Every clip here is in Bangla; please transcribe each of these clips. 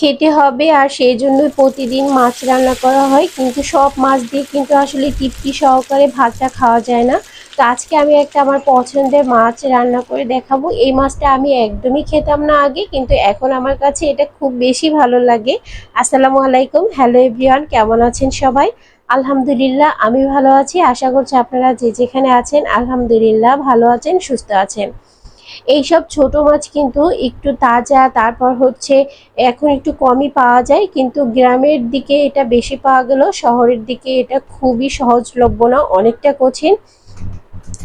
খেতে হবে আর সেই জন্যই প্রতিদিন মাছ রান্না করা হয়। কিন্তু সব মাছ দিয়ে কিন্তু আসলে তৃপ্তি সহকারে ভাতটা খাওয়া যায় না। তো আজকে আমি একটা আমার পছন্দের মাছ রান্না করে দেখাবো। এই মাছটা আমি একদমই খেতাম না আগে, কিন্তু এখন আমার কাছে এটা খুব বেশি ভালো লাগে। আসসালামু আলাইকুম। হ্যালো এভরিওয়ান, কেমন আছেন সবাই? আলহামদুলিল্লাহ, আমি ভালো আছি। আশা করছি আপনারা যে যেখানে আছেন, আলহামদুলিল্লাহ ভালো আছেন, সুস্থ আছেন। এইসব ছোট মাছ কিন্তু একটু তাজা, তারপর হচ্ছে এখন একটু কমই পাওয়া যায়, কিন্তু গ্রামের দিকে এটা বেশি পাওয়া গেল, শহরের দিকে এটা খুবই সহজলভ্য না, অনেকটা কঠিন।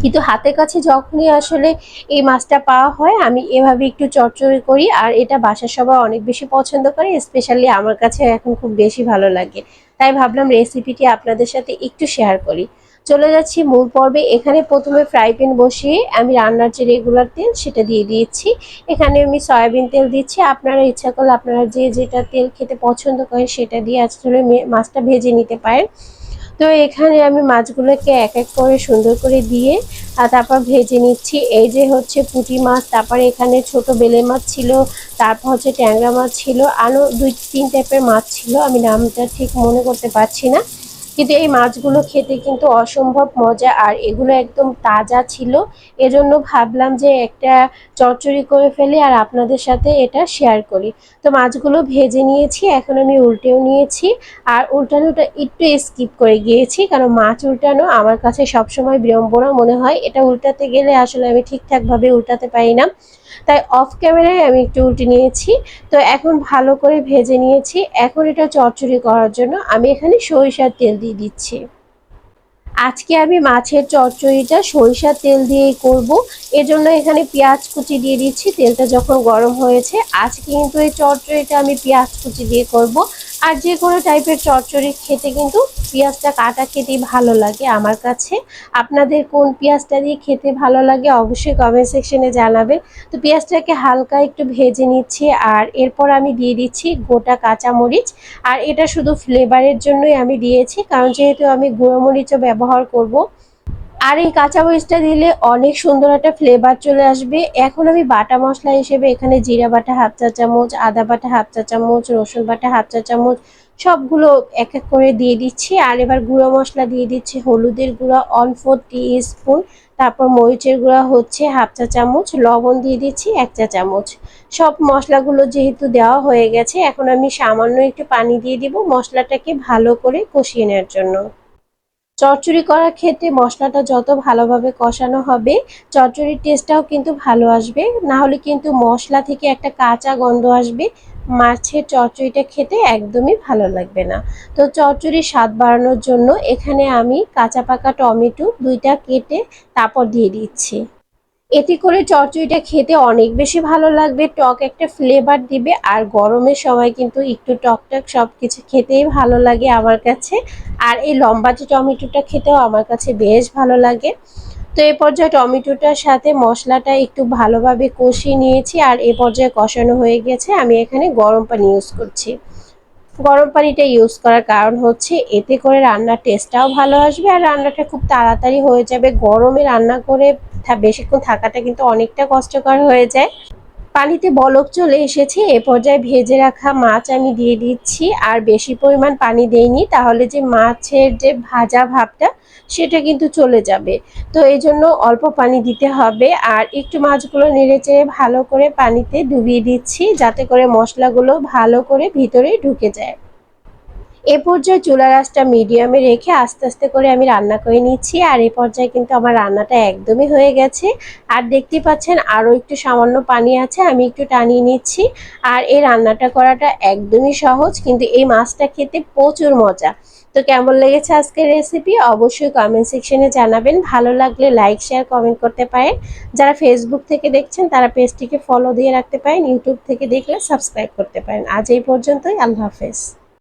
কিন্তু হাতের কাছে যখনই আসলে এই মাছটা পাওয়া হয়, আমি এভাবে একটু চচ্চড়ি করি, আর এটা বাসার সবাই অনেক বেশি পছন্দ করে, স্পেশালি আমার কাছে এখন খুব বেশি ভালো লাগে। তাই ভাবলাম রেসিপিটি আপনাদের সাথে একটু শেয়ার করি। চলে যাচ্ছি মূল পর্বে। এখানে প্রথমে ফ্রাই প্যান বসিয়ে আমি রান্নার যে রেগুলার তেল সেটা দিয়ে দিয়েছি। এখানে আমি সয়াবিন তেল দিচ্ছি। আপনারা ইচ্ছা করলে আপনারা যে যেটা তেল খেতে পছন্দ করেন সেটা দিয়ে আসলে মাছটা ভেজে নিতে পারেন। তো এখানে আমি মাছগুলোকে এক এক করে সুন্দর করে দিয়ে, আর তারপর ভেজে নিচ্ছি। এই যে হচ্ছে পুঁটি মাছ, তারপরে এখানে ছোট বেলে মাছ ছিল, তারপর হচ্ছে ট্যাংরা মাছ ছিল আরও দুই তিন টাইপের মাছ ছিল। আমি নামটা ঠিক মনে করতে পারছি না। কিন্তু এই মাছগুলো খেতে কিন্তু অসম্ভব মজা, আর এগুলো একদম তাজা ছিল। এজন্য ভাবলাম যে একটা চচ্চড়ি করে ফেলি আর আপনাদের সাথে এটা শেয়ার করি। তো মাছগুলো ভেজে নিয়েছি, এখন আমি উল্টেও নিয়েছি। আর উল্টানোটা একটু স্কিপ করে গিয়েছি, কারণ মাছ উল্টানো আমার কাছে সবসময় বিড়ম্বনা মনে হয়। এটা উল্টাতে গেলে আসলে আমি ঠিকঠাকভাবে উল্টাতে পারি না। তাই অফ ক্যামেরায় আমি একটু উল্টে নিয়েছি। তো এখন ভালো করে ভেজে নিয়েছি। এখন এটা চচ্চড়ি করার জন্য আমি এখানে সরিষার তেল দিয়ে দিচ্ছি। আজকে আমি মাছের চচ্চড়িটা সরিষার তেল দিয়েই করব। এজন্য এখানে পেঁয়াজ কুচি দিয়ে দিচ্ছি। তেলটা যখন গরম হয়েছে, আজকে কিন্তু এই চচ্চড়িটা আমি পেঁয়াজ কুচি দিয়ে করব। আর যে কোনো টাইপের চচ্চড়ি খেতে কিন্তু পেঁয়াজটা কাটা খেতেই ভালো লাগে আমার কাছে। আপনাদের কোন পেঁয়াজটা দিয়ে খেতে ভালো লাগে অবশ্যই কমেন্ট সেকশনে জানাবেন। তো পেঁয়াজটাকে হালকা একটু ভেজে নিচ্ছি আর এরপর আমি দিয়ে দিচ্ছি গোটা কাঁচামরিচ। আর এটা শুধু ফ্লেভারের জন্যই আমি দিয়েছি, কারণ যেহেতু আমি গুঁড়ো মরিচও ব্যবহার করব আর এই কাঁচা মরিচটা দিলে অনেক সুন্দর একটা ফ্লেভার চলে আসবে। এখন আমি বাটা মশলা হিসেবে এখানে জিরা বাটা, হাফ চা চামচ, আদা বাটা, হাফ চা চামচ, রসুন বাটা, হাফ চা চামচ, সবগুলো এক এক করে দিয়ে দিচ্ছি। আর এবার গুঁড়ো মশলা দিয়ে দিচ্ছি হলুদের গুঁড়া অন ফোর টি স্পুন তারপর মরিচের গুঁড়া হচ্ছে হাফ চা চামচ, লবণ দিয়ে দিচ্ছি এক চা চামচ। সব মশলাগুলো যেহেতু দেওয়া হয়ে গেছে, এখন আমি সামান্য একটু পানি দিয়ে দিব মশলাটাকে ভালো করে কষিয়ে নেওয়ার জন্য। চচ্চড়ি করার ক্ষেত্রে মশলাটা যত ভালোভাবে কষানো হবে, চচ্চড়ির টেস্টটাও কিন্তু ভালো আসবে। না হলে কিন্তু মশলা থেকে একটা কাঁচা গন্ধ আসবে। মাছের চচ্চড়িটা খেতে একদমই ভালো লাগবে না। তো চচ্চড়ির স্বাদ বাড়ানোর জন্য এখানে আমি কাঁচা পাকা টমেটো দুইটা কেটে তারপর দিয়ে দিচ্ছি। এতে করে চচ্চড়িটা খেতে অনেক বেশি ভালো লাগবে। টক একটা ফ্লেভার দিবে, আর গরমের সময় কিন্তু একটু টক টক সব কিছু খেতেই ভালো লাগে আমার কাছে। আর এই লম্বা যে টমেটোটা খেতেও আমার কাছে বেশ ভালো লাগে। তো এ পর্যায়ে টমেটোটার সাথে মশলাটা একটু ভালোভাবে কষিয়ে নিয়েছি, আর এ পর্যায়ে কষানো হয়ে গেছে। আমি এখানে গরম পানি ইউজ করছি। গরম পানিটা ইউজ করার কারণ হচ্ছে এতে করে রান্নার টেস্টটাও ভালো আসবে, আর রান্নাটা খুব তাড়াতাড়ি হয়ে যাবে। গরমে রান্না করে বেশিক্ষণ থাকাটা কিন্তু অনেকটা কষ্টকর হয়ে যায়। পানিতে বলক চলে এসেছে, এ পর্যায়ে ভেজে রাখা মাছ আমি দিয়ে দিচ্ছি। আর বেশি পরিমাণ পানি দেইনি, তাহলে যে মাছের যে ভাজা ভাবটা, সেটা কিন্তু চলে যাবে। তো এই জন্য অল্প পানি দিতে হবে। আর একটু মাছগুলো নেড়ে চেড়ে ভালো করে পানিতে ডুবিয়ে দিচ্ছি, যাতে করে মশলাগুলো ভালো করে ভিতরে ঢুকে যায়। এ পর্যায়ে চুলা রাসটা মিডিয়ামে রেখে আস্তে আস্তে করে আমি রান্না করে নিচ্ছি। আর এ পর্যায়ে কিন্তু আমার রান্নাটা একদমই হয়ে গেছে। আর দেখতে পাচ্ছেন আরও একটু সামান্য পানি আছে, আমি একটু টানিয়ে নিচ্ছি। আর এই রান্নাটা করাটা একদমই সহজ, কিন্তু এই মাছটা খেতে প্রচুর মজা। তো কেমন লেগেছে আজকের রেসিপি অবশ্যই কমেন্ট সেকশনে জানাবেন। ভালো লাগলে লাইক শেয়ার কমেন্ট করতে পারেন। যারা ফেসবুক থেকে দেখছেন, তারা পেজটিকে ফলো দিয়ে রাখতে পারেন। ইউটিউব থেকে দেখলে সাবস্ক্রাইব করতে পারেন। আজ এই পর্যন্তই, আল্লাহ হাফেজ।